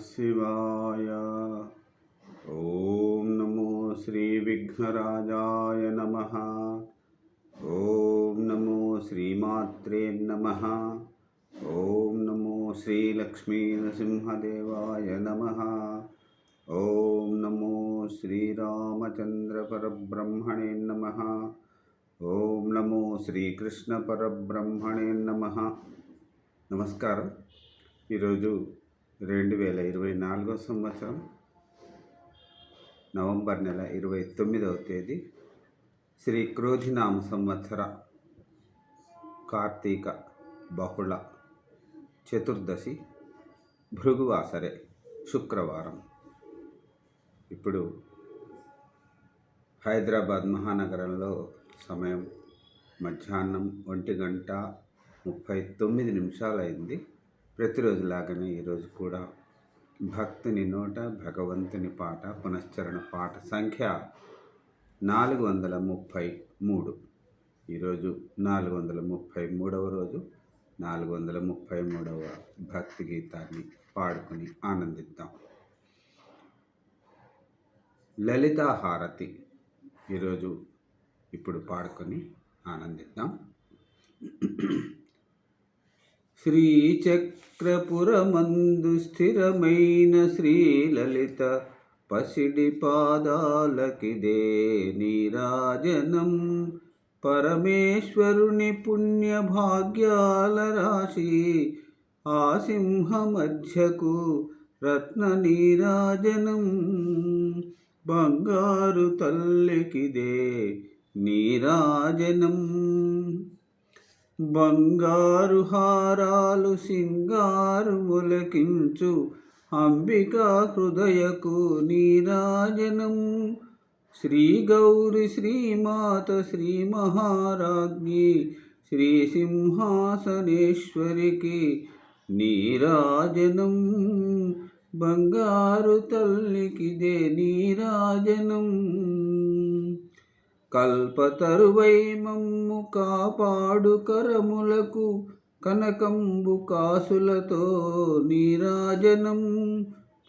శివాయ ఓం నమో శ్రీ విఘ్నరాజాయ నమ ఓం నమో శ్రీమాత్రే నమ ఓం నమో శ్రీలక్ష్మీ నృసింహదేవాయ నమ ఓం నమో శ్రీరామచంద్ర పరబ్రహ్మణే నమ ఓం నమో శ్రీకృష్ణ పరబ్రహ్మణే నమ నమస్కారం ఈరోజు రెండు వేల ఇరవై నాలుగో సంవత్సరం నవంబర్ నెల ఇరవై తొమ్మిదవ తేదీ శ్రీ క్రోధినామ సంవత్సర కార్తీక బహుళ చతుర్దశి భృగువాసరే శుక్రవారం. ఇప్పుడు హైదరాబాద్ మహానగరంలో సమయం మధ్యాహ్నం ఒంటి గంట ముప్పై తొమ్మిది నిమిషాలైంది. ప్రతిరోజు లాగానే ఈరోజు కూడా భక్తుని నోట భగవంతుని పాట పునశ్చరణ పాట సంఖ్య నాలుగు వందల ముప్పై మూడు. ఈరోజు నాలుగు వందల ముప్పై మూడవ రోజు నాలుగు వందల ముప్పై మూడవ భక్తి గీతాన్ని పాడుకొని ఆనందిద్దాం. లలితాహారతి ఈరోజు ఇప్పుడు పాడుకొని ఆనందిద్దాం. శ్రీచక్రపురమందు స్థిరమైన శ్రీలలిత పసిడి పాదాలకిదే నీరాజనం పరమేశ్వరుని పుణ్య భాగ్యాల రాశి ఆ సింహ మధ్యకు రత్న నీరాజనం. బంగారు తల్లికిదే నీరాజనం. బంగారు హారాలు సింగారు ములకించు అంబికా హృదయకు నీరాజనం శ్రీ గౌరి శ్రీమాత శ్రీ మహారాజ్ఞి శ్రీ సింహాసనేశ్వరికి నీరాజనం బంగారు తల్లికిదే నీరాజనం కల్పతరువై మమ్ము కాపాడు కరములకు కనకంబు కాసులతో నీరాజనం.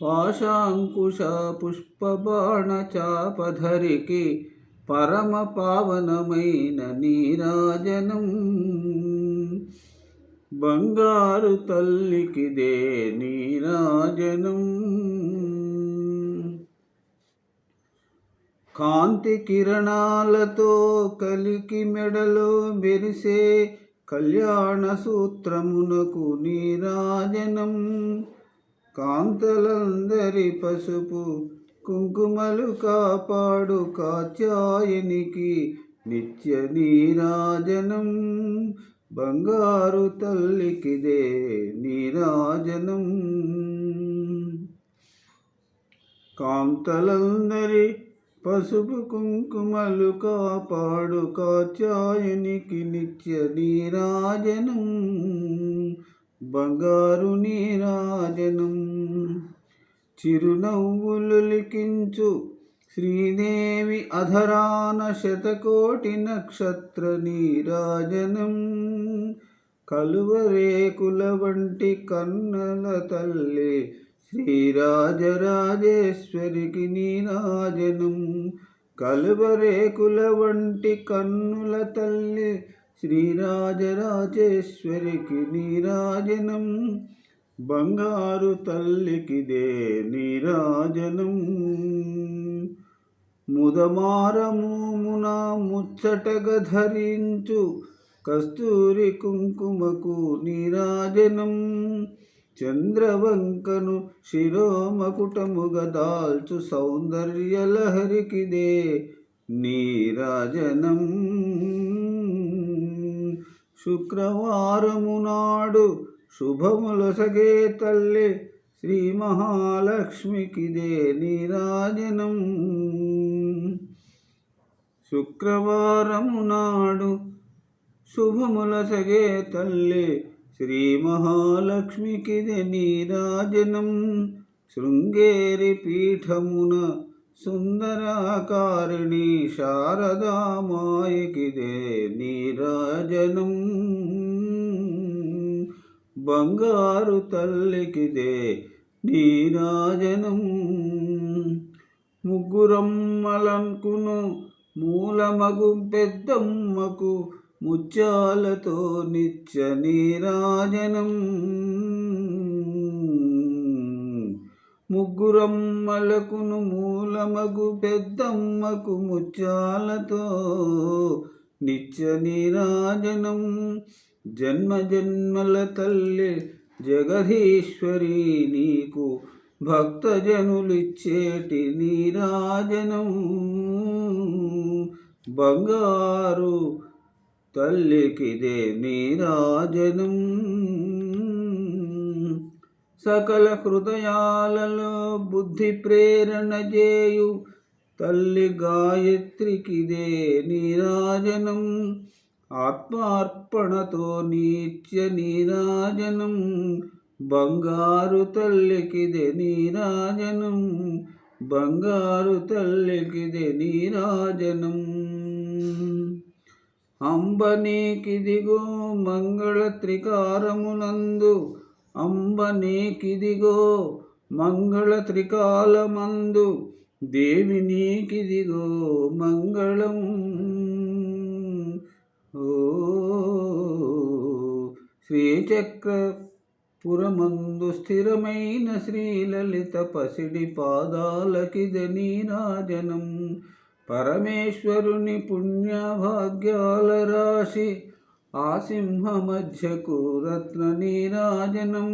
పాశాంకుశ పుష్పబాణ చాపధరికి పరమ పావనమైన నీరాజనం. బంగారు తల్లికిదే నీరాజనం. కాంతి కిరణాలతో కలికి మెడలో మెరిసే కళ్యాణ సూత్రమునకు నీరాజనం. కాంతలందరి పసుపు కుంకుమలు కాపాడు కాచాయనికి నిత్య నీరాజనం. బంగారు తల్లికిదే నీరాజనం. కాంతలందరి పసుపు కుంకుమలు కాపాడు కాచాయనికి నిత్య నీరాజనం బంగారు నీరాజనం. చిరునవ్వులు లిఖించు శ్రీదేవి అధరాన శతకోటి నక్షత్ర నీరాజనం. కలువరేకుల వంటి కన్నల తల్లి శ్రీరాజరాజేశ్వరికి నీరాజనం. కలువరేకుల వంటి కన్నుల తల్లి శ్రీరాజరాజేశ్వరికి నీరాజనం. బంగారు తల్లికిదే నీరాజనం. ముదమారమూమున ముచ్చటగ ధరించు కస్తూరి కుంకుమకు నీరాజనం. చంద్రవంకను శిరోమకుటముగ దాల్చు సౌందర్యలహరికిదే నీరాజనం శుక్రవారము నాడు శుభములసగే తల్లి శ్రీ మహాలక్ష్మికిదే నీరాజనం శుక్రవారము నాడు శుభములసగే తల్లి శ్రీ మహాలక్ష్మికిది నీరాజనం. శృంగేరి పీఠమున సుందరాకారిణి శారదామాయకిదే నీరాజనం. బంగారు తల్లికిదే నీరాజనం. ముగ్గురమ్మలంకును మూలమగు పెద్దమ్మకు ముత్యాలతో నిత్య నీరాజనం. ముగ్గురమ్మలకును మూలమగు పెద్దమ్మకు ముత్యాలతో నిత్య నీరాజనం. జన్మ జన్మల తల్లి జగదీశ్వరి నీకు భక్తజనులిచ్చేటి నీరాజనం. బంగారు తల్లికిదే నీరాజనం సకల హృదయాలలో బుద్ధి ప్రేరణ చేయు తల్లి గాయత్రికిదే నీరాజనం ఆత్మార్పణతో నిత్య నీరాజనం బంగారు తల్లికిదే నీరాజనం బంగారు తల్లికిదే నీరాజనం అంబనీకిదిగో మంగళ త్రికారమునందు అంబనీకిదిగో మంగళ త్రికాలమందు. దేవి నీకిదిగో మంగళం. ఓ శ్రీచక్రపురమందు స్థిరమైన శ్రీలలిత పసిడి పాదాలకిద రాజనం పరమేశ్వరుని పుణ్యభాగ్యాల రాశి ఆ సింహ మధ్యకు రత్న నీరాజనం.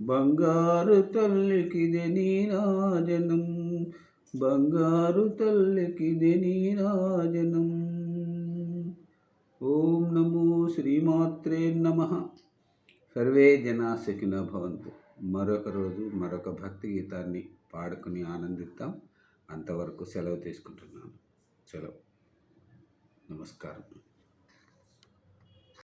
బంగారు తల్లికిది నీరాజనం. బంగారు తల్లికిది నీరాజనం. ఓం నమో శ్రీమాత్రే నమ. సర్వే జనా సుఖినో భవంతు. మరొక రోజు మరొక భక్తి గీతాన్ని పాడుకుని ఆనందిస్తాం అంతవరకు సెలవు తీసుకుంటున్నాను. సెలవు. నమస్కారం.